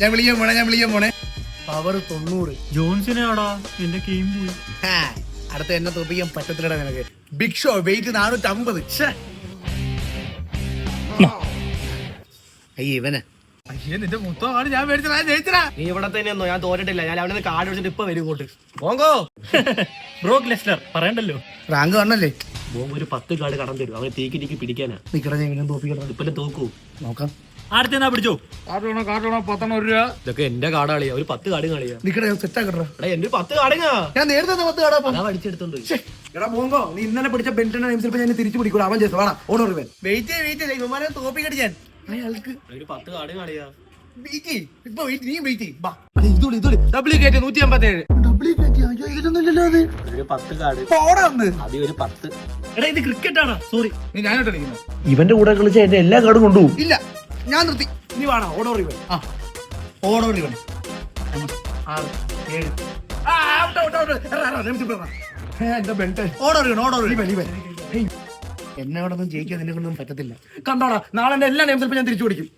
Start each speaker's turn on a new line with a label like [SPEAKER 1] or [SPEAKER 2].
[SPEAKER 1] ഞാൻ വിളിക്കാൻ പോണേ ഞാൻ വിളിക്കാൻ പോണേ. പവർ തൊണ്ണൂറ്.
[SPEAKER 2] ജോൺസിനാടാ എന്റെ ഗെയിം പോയി
[SPEAKER 1] ഹാ, അടുത്ത എന്നെ തോപ്പിക്കാൻ പറ്റത്തില്ലടാ നിനക്ക്. ബിഗ് ഷോ വെയിറ്റ് നാനൂറ്റമ്പത്. അയ്യ ഇവനെ. അയ്യേ നിന്റെ മൊത്തമാണ് ഞാൻ മേടിച്ചതാ ജയിച്ചടാ
[SPEAKER 3] നീ ഇവിടെ തന്നെ ഒന്നോ ഞാൻ തോറ്റിട്ടില്ല. ഞാൻ അവിടെ നിന്ന് കാർഡ് വെച്ചിട്ട് ഇപ്പൊ വരും ഇങ്ങോട്ട്. പോങ്കോ
[SPEAKER 2] ബ്രോക്ക് ലെസ്ലർ പറയണ്ടല്ലോ.
[SPEAKER 1] റാങ്ക് വണ്ണല്ലേ
[SPEAKER 3] ഒരു പത്ത് കാട് കടം തരും. അവനെ തീക്കി തീക്കി പിടിക്കാനാ.
[SPEAKER 1] നിക്കട ഞാൻ ഇവനെ തോപ്പിക്കണം
[SPEAKER 3] ഇപ്പൊ തോക്കൂ.
[SPEAKER 1] നോക്കാം.
[SPEAKER 2] പിടിച്ചോ?
[SPEAKER 1] കാട്ടണോ കാട്ടണോ പത്തെണ്ണോ ഒരു രൂപ.
[SPEAKER 3] ഇതൊക്കെ എന്റെ കാർഡ് കളിയാ ഒരു പത്ത് കാട് കളിയാ.
[SPEAKER 1] നിക്കട സെറ്റ് ആക്കട്ടെ
[SPEAKER 3] എടാ എന്റെ ഒരു പത്ത്
[SPEAKER 1] ഞാൻ നേരത്തെ പത്ത് കാടാ
[SPEAKER 3] പോയി.
[SPEAKER 1] എടാ പോങ്കോ നീ ഇന്നലെ പിടിച്ച ബെന്റിന്റെ ഞാൻ തിരിച്ചു പിടിക്കൂടാ. അവൻ ചെയ്തു വേണം ഓണർ ഇവൻ. വെയിറ്റ് വെയിറ്റ് ഇവന്മാരെ തോപ്പിക്കടി ഞാൻ. അയാൾക്ക്
[SPEAKER 3] ഒരു പത്ത് കാട് കളിയാ.
[SPEAKER 1] വെയിറ്റ് ഇപ്പൊ വെയിറ്റ് നീ വെയിറ്റ് ബാ.
[SPEAKER 3] ഇതോളി ഇതോളി ഡ്യൂപ്ലിക്കേറ്റ് നൂറ്റി അമ്പത്തി ഏഴ്
[SPEAKER 1] അയ്യോ ഇതിലൊന്നുമില്ലല്ലോ അത്.
[SPEAKER 3] ഒരു പത്ത് കാട്.
[SPEAKER 1] പോടാ ഒന്ന്
[SPEAKER 3] ഒരു പത്ത്.
[SPEAKER 2] എടാ ഇത് ക്രിക്കറ്റ് ആണോ സോറി
[SPEAKER 1] നീ ഞാനോട്ട് കളിക്കുന്നു.
[SPEAKER 4] ഇവന്റെ കൂടെ കളിച്ച എന്റെ എല്ലാ കാർഡും കൊണ്ടുപോകും
[SPEAKER 1] ഇല്ല ഞാൻ നിർത്തി. നീ വേണം ഓടോ ഇവൻ. ആ ഓടോ ഇവൻ. ആറ് ഏഴ്. ആ, ഔട്ട്, ഔട്ട്, ഔട്ട്. എന്റെ എന്നെ കൊണ്ടൊന്നും ഒന്നും ജയിക്കാൻ നിന്നെ കൊണ്ടൊന്നും പറ്റത്തില്ല. കണ്ടോടാ നാളെ എന്റെ എല്ലാ നെയിംസിൽ ഞാൻ തിരിച്ചു പിടിക്കും.